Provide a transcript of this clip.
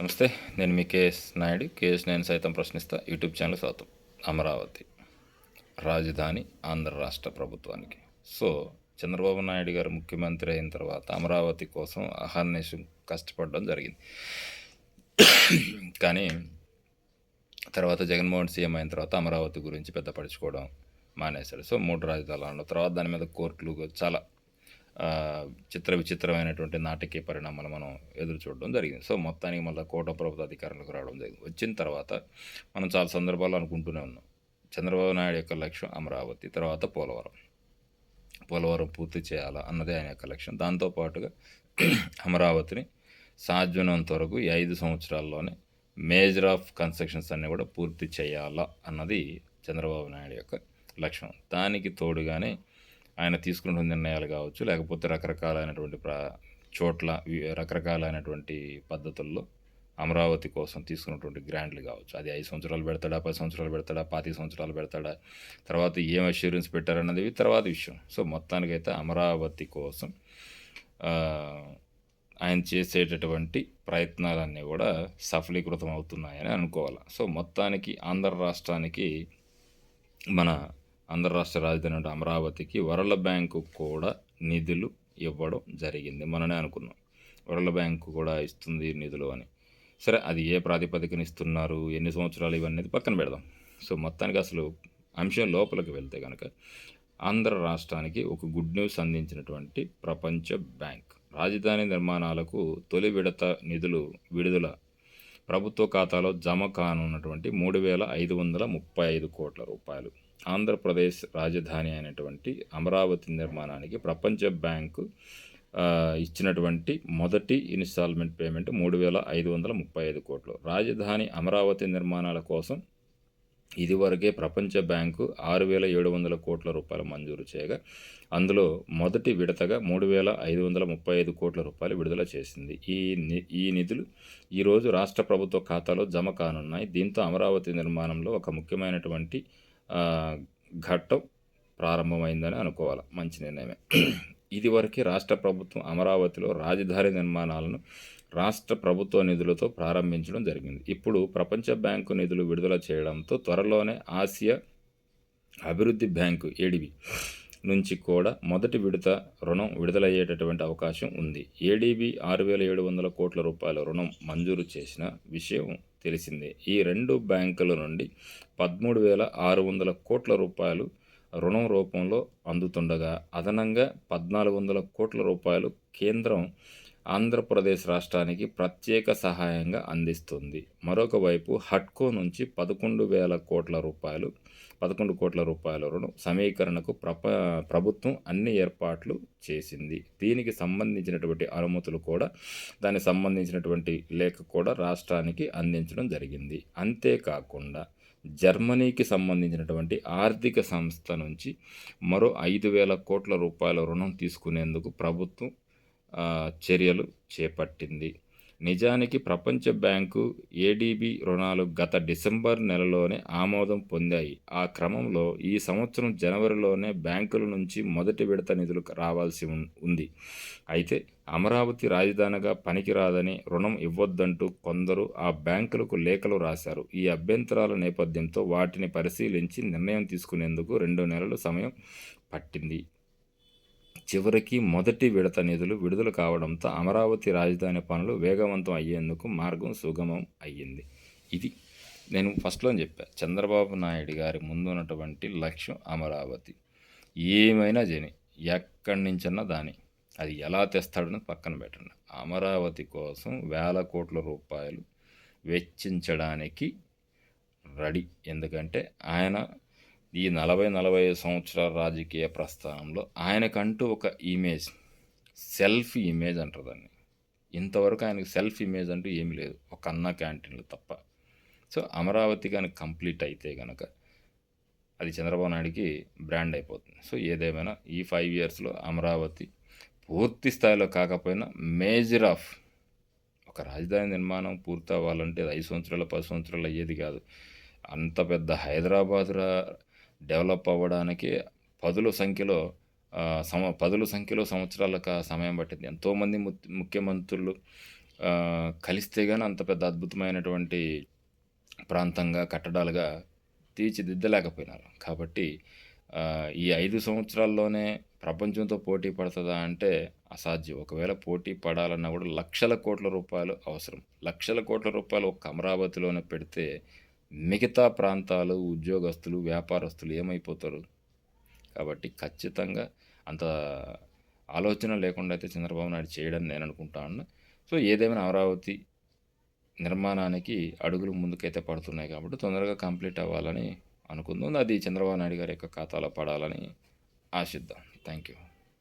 నమస్తే నేను మీ KS Naidu. KS నేను సైతం ప్రశ్నిస్తా. యూట్యూబ్ ఛానల్ స్వాగతం. అమరావతి రాజధాని ఆంధ్ర రాష్ట్ర ప్రభుత్వానికి. సో చంద్రబాబు నాయుడు గారు ముఖ్యమంత్రి అయిన తర్వాత అమరావతి కోసం అహర్నిశం కష్టపడడం జరిగింది. కానీ తర్వాత జగన్మోహన్ సీఎం అయిన తర్వాత అమరావతి గురించి పెద్ద పడుచుకోవడం మానేశాడు. సో మూడు రాజధానులు తర్వాత దాని మీద కోర్టులు చాలా చిత్ర విచిత్రమైనటువంటి నాటకీయ పరిణామాలు మనం ఎదురు చూడడం జరిగింది. సో మొత్తానికి మళ్ళీ కోట ప్రభుత్వ అధికారంలోకి రావడం జరిగింది. వచ్చిన తర్వాత మనం చాలా సందర్భాల్లో అనుకుంటూనే ఉన్నాం. చంద్రబాబు నాయుడు యొక్క లక్ష్యం అమరావతి తర్వాత పోలవరం. పోలవరం పూర్తి చేయాలా అన్నదే ఆయన యొక్క లక్ష్యం. దాంతోపాటుగా అమరావతిని సాధ్యమైనంత వరకు ఈ ఐదు సంవత్సరాల్లోనే మేజర్ ఆఫ్ కన్స్ట్రక్షన్స్ అన్నీ కూడా పూర్తి చేయాలా అన్నది చంద్రబాబు నాయుడు యొక్క లక్ష్యం. దానికి తోడుగానే ఆయన తీసుకున్న నిర్ణయాలు కావచ్చు లేకపోతే రకరకాలైనటువంటి ప్ర చోట్ల రకరకాలైనటువంటి పద్ధతుల్లో అమరావతి కోసం తీసుకున్నటువంటి గ్రాంట్లు కావచ్చు. అది ఐదు సంవత్సరాలు పెడతాడా పది సంవత్సరాలు పెడతాడా పాతి సంవత్సరాలు పెడతాడా తర్వాత ఏం అష్యూరెన్స్ పెట్టారన్నది తర్వాత విషయం. సో మొత్తానికైతే అమరావతి కోసం ఆయన చేసేటటువంటి ప్రయత్నాలన్నీ కూడా సఫలీకృతం అవుతున్నాయని అనుకోవాలి. సో మొత్తానికి ఆంధ్ర రాష్ట్రానికి మన ఆంధ్ర రాష్ట్ర రాజధాని అమరావతికి వరల్డ్ బ్యాంకు కూడా నిధులు ఇవ్వడం జరిగింది మననే అనుకున్నాం. వరల్డ్ బ్యాంకు కూడా ఇస్తుంది నిధులు అని. సరే అది ఏ ప్రాతిపదికన ఇస్తున్నారు? ఎన్ని సంవత్సరాలు ఇవన్నీ పక్కన పెడదాం. సో మొత్తానికి అసలు అంశం లోపలికి వెళ్తే కనుక ఆంధ్ర రాష్ట్రానికి ఒక గుడ్ న్యూస్ అందించినటువంటి ప్రపంచ బ్యాంక్. రాజధాని నిర్మాణాలకు తొలి విడత నిధులు విడుదల ప్రభుత్వ ఖాతాలో జమ కానున్నటువంటి మూడు వేల ఐదు వందల ముప్పై ఐదు కోట్ల రూపాయలు. ఆంధ్రప్రదేశ్ రాజధాని అయినటువంటి అమరావతి నిర్మాణానికి ప్రపంచ బ్యాంకు ఇచ్చినటువంటి మొదటి ఇన్స్టాల్మెంట్ పేమెంట్ మూడు వేల ఐదు వందల ముప్పై ఐదు కోట్లు. రాజధాని అమరావతి నిర్మాణాల కోసం ఇదివరకే ప్రపంచ బ్యాంకు ఆరు వేల ఏడు వందల కోట్ల రూపాయలు మంజూరు చేయగా అందులో మొదటి విడతగా మూడు వేల ఐదు వందల ముప్పై ఐదు కోట్ల రూపాయలు విడుదల చేసింది. ఈ ని ఈ నిధులు ఈరోజు రాష్ట్ర ప్రభుత్వ ఖాతాలో జమ కానున్నాయి. దీంతో అమరావతి నిర్మాణంలో ఒక ముఖ్యమైనటువంటి ఘట్టం ప్రారంభమైందని అనుకోవాలి మంచి నిర్ణయమే. ఇదివరకే రాష్ట్ర ప్రభుత్వం అమరావతిలో రాజధాని నిర్మాణాలను రాష్ట్ర ప్రభుత్వ నిధులతో ప్రారంభించడం జరిగింది. ఇప్పుడు ప్రపంచ బ్యాంకు నిధులు విడుదల చేయడంతో త్వరలోనే ఆసియా అభివృద్ధి బ్యాంకు ఏడిబి నుంచి కూడా మొదటి విడత రుణం విడుదలయ్యేటటువంటి అవకాశం ఉంది. ఏడీబీ ఆరు వేల ఏడు వందల కోట్ల రూపాయల రుణం మంజూరు చేసిన విషయం తెలిసిందే. ఈ రెండు బ్యాంకుల నుండి పదమూడు వేల ఆరు వందల కోట్ల రూపాయలు రుణం రూపంలో అందుతుండగా అదనంగా పద్నాలుగు వందల కోట్ల రూపాయలు కేంద్రం ఆంధ్రప్రదేశ్ రాష్ట్రానికి ప్రత్యేక సహాయంగా అందిస్తుంది. మరొక వైపు హట్కో నుంచి పదకొండు వేల కోట్ల రూపాయలు పదకొండు కోట్ల రూపాయల రుణం సమీకరణకు ప్రప ప్రభుత్వం అన్ని ఏర్పాట్లు చేసింది. దీనికి సంబంధించినటువంటి అనుమతులు కూడా దానికి సంబంధించినటువంటి లేఖ కూడా రాష్ట్రానికి అందించడం జరిగింది. అంతేకాకుండా జర్మనీకి సంబంధించినటువంటి ఆర్థిక సంస్థ నుంచి మరో ఐదు వేల కోట్ల రూపాయల రుణం తీసుకునేందుకు ప్రభుత్వం చర్యలు చేపట్టింది. నిజానికి ప్రపంచ బ్యాంకు ఏడీబీ రుణాలు గత డిసెంబర్ నెలలోనే ఆమోదం పొందాయి. ఆ క్రమంలో ఈ సంవత్సరం జనవరిలోనే బ్యాంకుల నుంచి మొదటి విడత నిధులు రావాల్సి ఉంది. అయితే అమరావతి రాజధానిగా పనికిరాదని రుణం ఇవ్వొద్దంటూ కొందరు ఆ బ్యాంకులకు లేఖలు రాశారు. ఈ అభ్యంతరాల నేపథ్యంతో వాటిని పరిశీలించి నిర్ణయం తీసుకునేందుకు రెండు నెలలు సమయం పట్టింది. చివరికి మొదటి విడత నిధులు విడుదల కావడంతో అమరావతి రాజధాని పనులు వేగవంతం అయ్యేందుకు మార్గం సుగమం అయ్యింది. ఇది నేను ఫస్ట్లో చెప్పా చంద్రబాబు నాయుడు గారి ముందు ఉన్నటువంటి లక్ష్యం అమరావతి. ఏమైనా జని ఎక్కడి నుంచన్నా దాని. అది ఎలా తెస్తాడని పక్కన పెట్టండి. అమరావతి కోసం వేల కోట్ల రూపాయలు వెచ్చించడానికి రెడీ. ఎందుకంటే ఆయన ఈ నలభై నలభై సంవత్సరాల రాజకీయ ప్రస్థానంలో ఆయనకంటూ ఒక ఇమేజ్ సెల్ఫ్ ఇమేజ్ అంటారు దాన్ని. ఇంతవరకు ఆయనకు సెల్ఫ్ ఇమేజ్ అంటూ ఏమీ లేదు. ఒక అన్న క్యాంటీన్లు తప్ప. సో అమరావతి కానీ కంప్లీట్ అయితే కనుక అది చంద్రబాబు నాయుడికి బ్రాండ్ అయిపోతుంది. సో ఏదేమైనా ఈ ఫైవ్ ఇయర్స్లో అమరావతి పూర్తి స్థాయిలో కాకపోయినా మేజర్ ఆఫ్ ఒక రాజధాని నిర్మాణం పూర్తి అవ్వాలంటే అది ఐదు సంవత్సరాలు పది సంవత్సరాలు అయ్యేది కాదు. అంత పెద్ద హైదరాబాద్ డెవలప్ అవ్వడానికి పదుల సంఖ్యలో సమ పదుల సంఖ్యలో సంవత్సరాల సమయం పట్టింది ఎంతోమంది ము ముఖ్యమంత్రులు కలిస్తే కానీ అంత పెద్ద అద్భుతమైనటువంటి ప్రాంతంగా, కట్టడాలుగా తీర్చిదిద్దలేకపోయినారు. కాబట్టి ఈ ఐదు సంవత్సరాల్లోనే ప్రపంచంతో పోటీ పడుతుందా అంటే అసాధ్యం. ఒకవేళ పోటీ పడాలన్నా కూడా లక్షల కోట్ల రూపాయలు అవసరం. లక్షల కోట్ల రూపాయలు ఒక అమరావతిలోనే పెడితే మిగతా ప్రాంతాలు, ఉద్యోగస్తులు, వ్యాపారస్తులు ఏమైపోతారు? కాబట్టి ఖచ్చితంగా అంత ఆలోచన లేకుండా అయితే చంద్రబాబు నాయుడు చేయడని నేను అనుకుంటా సో, ఏదేమైనా అమరావతి నిర్మాణానికి అడుగులు ముందుకైతే పడుతున్నాయి కాబట్టి తొందరగా కంప్లీట్ అవ్వాలని అనుకుందాం. అది చంద్రబాబు నాయుడు గారి యొక్క ఖాతాలో పడాలని ఆశిద్దాం. Thank you.